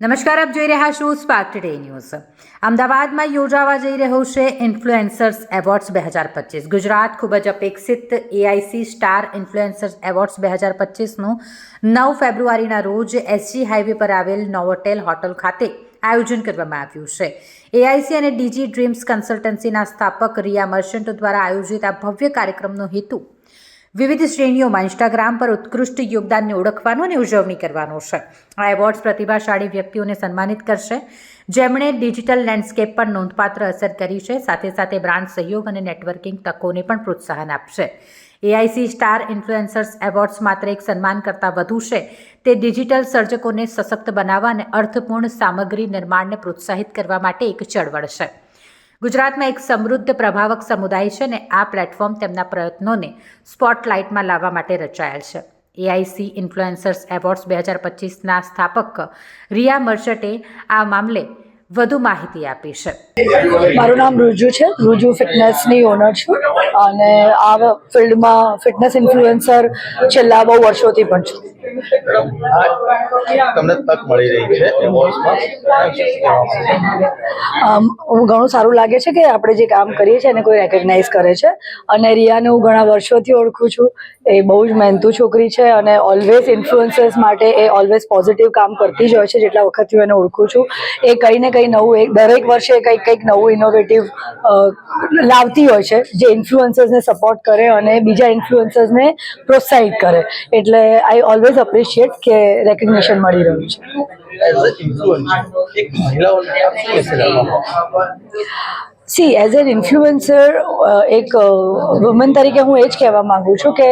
નમસ્કાર, આપ જોઈ રહ્યા છો સ્પાર્ક ટુડે ન્યૂઝ અમદાવાદમાં યોજાવા જઈ રહ્યો છે ઇન્ફ્લુએન્સર્સ એવોર્ડ્સ બે હજાર પચીસ. ગુજરાત ખૂબ જ અપેક્ષિત એઆઈસી સ્ટાર ઇન્ફ્લુએન્સર્સ એવોર્ડ્સ બે હજાર પચીસનું નવ ફેબ્રુઆરીના રોજ એસજી હાઈવે પર આવેલ નોવોટેલ હોટલ ખાતે આયોજન કરવામાં આવ્યું છે. એઆઈસી અને ડીજી ડ્રીમ્સ કન્સલ્ટન્સીના સ્થાપક રિયા મર્ચન્ટ દ્વારા આયોજિત આ ભવ્ય કાર્યક્રમનો હેતુ વિવિધ શ્રેણીઓમાં ઇન્સ્ટાગ્રામ પર ઉત્કૃષ્ટ યોગદાનને ઓળખવાનો અને ઉજવણી કરવાનો છે. આ એવોર્ડ્સ પ્રતિભાશાળી વ્યક્તિઓને સન્માનિત કરશે. જેમણે ડિજિટલ લેન્ડસ્કેપ પર નોંધપાત્ર અસર કરી છે, સાથે સાથે બ્રાન્ડ સહયોગ અને નેટવર્કિંગ તકોને પણ પ્રોત્સાહન આપશે. એઆઈસી સ્ટાર ઇન્ફ્લુએન્સર્સ એવોર્ડ્સ માત્ર એક સન્માન કરતાં વધુ છે. તે ડિજિટલ સર્જકોને સશક્ત બનાવવા અને અર્થપૂર્ણ સામગ્રી નિર્માણને પ્રોત્સાહિત કરવા માટે એક ચળવળ છે. ગુજરાતમાં એક સમૃદ્ધ પ્રભાવક સમુદાય છે અને આ પ્લેટફોર્મ તેમના પ્રયત્નોને સ્પોટલાઇટમાં લાવવા માટે રચાયેલ છે. એઆઈસી ઇન્ફ્લુએન્સર્સ એવોર્ડ્સ બે હજાર પચીસના સ્થાપક રિયા મર્ચટે આ મામલે વધુ માહિતી આપી છે. મારું નામ રુજુ છે. રુજુ ફિટનેસની ઓનર છું અને આ ફિલ્ડમાં ફિટનેસ ઇન્ફ્લુએન્સર છેલ્લા બહુ વર્ષોથી પણ છું. તમને તક મળી રહી છે આમ હું ઘણું સારું લાગે છે કે આપણે જે કામ કરીએ છીએ એને કોઈ રેકગ્નાઇઝ કરે છે. અને રિયાને હું ઘણા વર્ષોથી ઓળખું છું. એ બહુ જ મહેનતુ છોકરી છે અને ઓલવેઝ ઇન્ફ્લુઅન્સર્સ માટે એ ઓલવેઝ પોઝિટિવ કામ કરતી જ હોય છે. જેટલા વખતથી હું એને ઓળખું છું. એ કંઈ ને કંઈ નવું દરેક વર્ષે કંઈક કંઈક નવું ઇનોવેટિવ લાવતી હોય છે, જે ઇન્ફ્લુઅન્સર્સને સપોર્ટ કરે અને બીજા ઇન્ફ્લુઅન્સર્સને પ્રોત્સાહિત કરે. એટલે આઈ ઓલવેઝ અપ્રિશિએટ કે રેકગ્નિશન મળી રહ્યું છે. Influencer she as an influencer એક વુમન તરીકે હું એ જ કહેવા માગું છું કે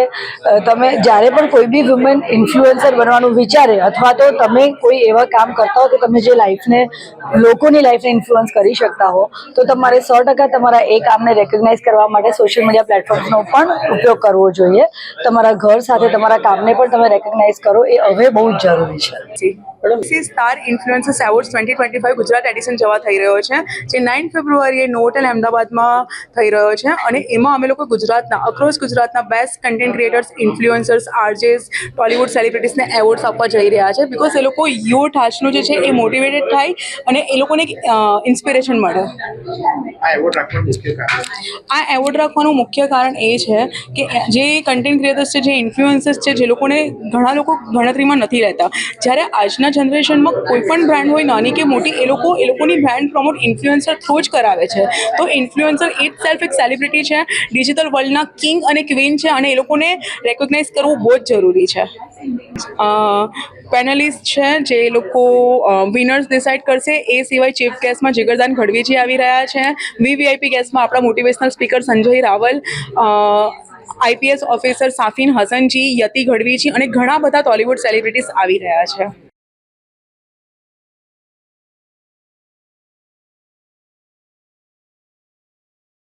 તમે જ્યારે પણ કોઈ બી વુમન ઇન્ફ્લુએન્સર બનવાનું વિચારે અથવા તો તમે કોઈ એવા કામ કરતા હો કે તમે જે લાઈફને લોકોની લાઈફને ઇન્ફ્લુઅન્સ કરી શકતા હો, તો તમારે સો ટકા તમારા એ કામને રેકગ્નાઇઝ કરવા માટે સોશિયલ મીડિયા પ્લેટફોર્મનો પણ ઉપયોગ કરવો જોઈએ. તમારા ઘર સાથે તમારા કામને પણ તમે રેકગ્નાઇઝ કરો, એ હવે બહુ જ જરૂરી છે. C star influencers awards twenty twenty Gujarat edition જવા થઈ રહ્યો છે જે નાઇન ફેબ્રુઆરીએ નોવોટેલ અમદાવાદમાં થઈ રહ્યો છે અને એમાં અમે લોકો ગુજરાતના અક્રોસ ગુજરાતના best content creators influencers RJs Tollywood સેલિબ્રિટીઝને awards આપવા જઈ રહ્યા છે બિકોઝ એ લોકો યુથ આજનું જે છે એ મોટિવેટેડ થાય અને એ લોકોને એક ઇન્સ્પિરેશન મળે. આ એવોર્ડ રાખવાનું મુખ્ય કારણ? આ એવોર્ડ રાખવાનું મુખ્ય કારણ એ છે કે જે કન્ટેન્ટ ક્રિએટર્સ છે જે ઇન્ફ્લુએન્સર્સ છે જે લોકોને ઘણા લોકો ગણતરીમાં નથી રહેતા. જ્યારે આજના જનરેશનમાં કોઈ પણ બ્રાન્ડ હોય, નાની કે મોટી, એ લોકો એ લોકોની બ્રાન્ડ પ્રમોટ ઇન્ફ્લુએન્સર થ્રુ જ કરાવે છે. તો ઇન્ફ્લુએન્સર ઇટ સેલ્ફ એક સેલિબ્રિટી છે ડિજિટલ વર્લ્ડના કિંગ અને ક્વીન છે, અને એ લોકોને રેકોગ્નાઇઝ કરવું બહુ જ જરૂરી છે. પેનલિસ્ટ છે, જે લોકો વિનર્સ ડિસાઇડ કરશે, એ સિવાય ચીફ ગેસ્ટમાં જીગરદાન ગઢવીજી આવી રહ્યા છે વીવીઆઈપી ગેસ્ટમાં આપણા motivational speaker Sanjay Raval IPS officer Safin Hasanji, Yati Gadhviji, અને ઘણા બધા ટોલિવૂડ સેલિબ્રિટીઝ આવી રહ્યા છે.